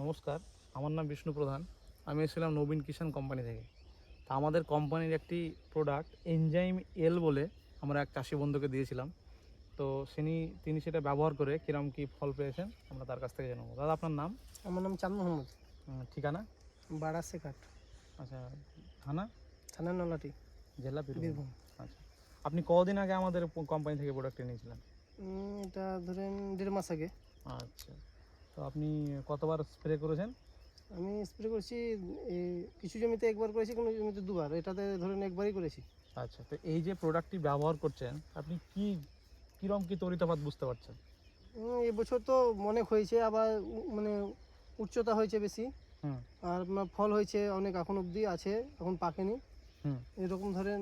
নমস্কার আমার নাম বিষ্ণু প্রধান। আমি এসেছিলাম নবীন কিষাণ কোম্পানি থেকে। তা আমাদের কোম্পানির একটি প্রোডাক্ট এনজাইম এল বলে আমরা এক চাষি বন্ধুকে দিয়েছিলাম। তো তিনি তিনি সেটা ব্যবহার করে কিরম কি ফল পেয়েছেন আমরা তার কাছ থেকে জানাব। দাদা আপনার নাম? আমার নাম চাঁদ মোহাম্মদ। ঠিকানা? শেখাট আচ্ছা থানা? থানা নলাটি জেলা বীরভূম। আচ্ছা আপনি কদিন আগে আমাদের কোম্পানি থেকে প্রোডাক্ট নিয়েছিলেন উম, এটা ধরেন দেড় মাস আগে। আচ্ছা। তো আপনি কতবার স্প্রে করেছেন? আমি স্প্রে করেছি এই কিছু জমিতে একবার করেছি কোনো জমিতে দুবার। এটাতে ধরেন একবারই করেছি। আচ্ছা তো এই যে প্রোডাক্টটি ব্যবহার করছেন আপনি কি কিরম কি তরিতফাত বুঝতে পারছেন? এবছর তো অনেক হয়েছে আবার মানে উচ্চতা হয়েছে বেশি। আর আপনার ফল হয়েছে অনেক এখন অবধি আছে এখন পাকেনি। এরকম ধরেন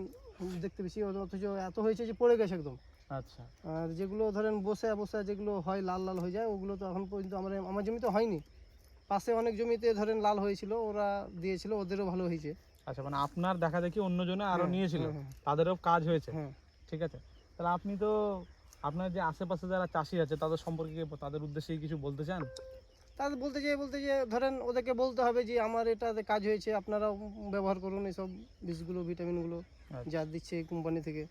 দেখতে বেশি অথচ এত হয়েছে যে পড়ে গেছে একদম। আচ্ছা। আর যেগুলো ধরেন বসে বসে যেগুলো হয় লাল লাল হয়ে যায় ওগুলো তো এখন পর্যন্ত আমার আমার জমিতে হয়নি। পাশে অনেক জমিতে ধরেন লাল হয়েছিল ওরা দিয়েছিল ওদেরও ভালো হয়েছে। আচ্ছা মানে আপনার দেখা দেখি অন্যজনে আরও হ্যাঁ, নিয়েছিল হ্যাঁ, হ্যাঁ। তাদেরও কাজ হয়েছে। হ্যাঁ। ঠিক আছে? তাহলে আপনি তো আপনার যে আশেপাশে যারা চাষি আছে তাদের সম্পর্কে তাদের উদ্দেশ্যে কিছু বলতে চান? তাদের বলতে যে বলতে যে ধরেন ওদেরকে বলতে হবে যে আমার এটাতে কাজ হয়েছে আপনারাও ব্যবহার করুন এইসব বীজগুলো ভিটামিনগুলো আচ্ছা। যা দিচ্ছে কোম্পানি থেকে।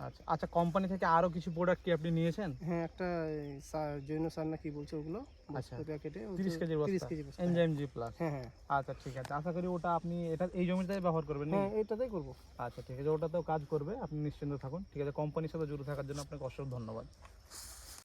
আচ্ছা আচ্ছা কোম্পানি থেকে আরও কিছু প্রোডাক্ট কি আপনি নিয়েছেন? হ্যাঁ একটা জৈন সার না কি বলছে ওগুলো? আচ্ছা। প্যাকেটে তিরিশ কেজি তিরিশ বস্তা কেজি এনজাইম জি প্লাস হ্যাঁ হ্যাঁ। আচ্ছা ঠিক আছে আশা করি ওটা আপনি এটা এই জমিতে ব্যবহার করবেন হ্যাঁ এটাতেই করব। আচ্ছা ঠিক আছে ওটাতেও কাজ করবে আপনি নিশ্চিন্ত থাকুন ঠিক আছে কোম্পানির সাথে জুড়ে থাকার জন্য আপনাকে অসংখ্য ধন্যবাদ।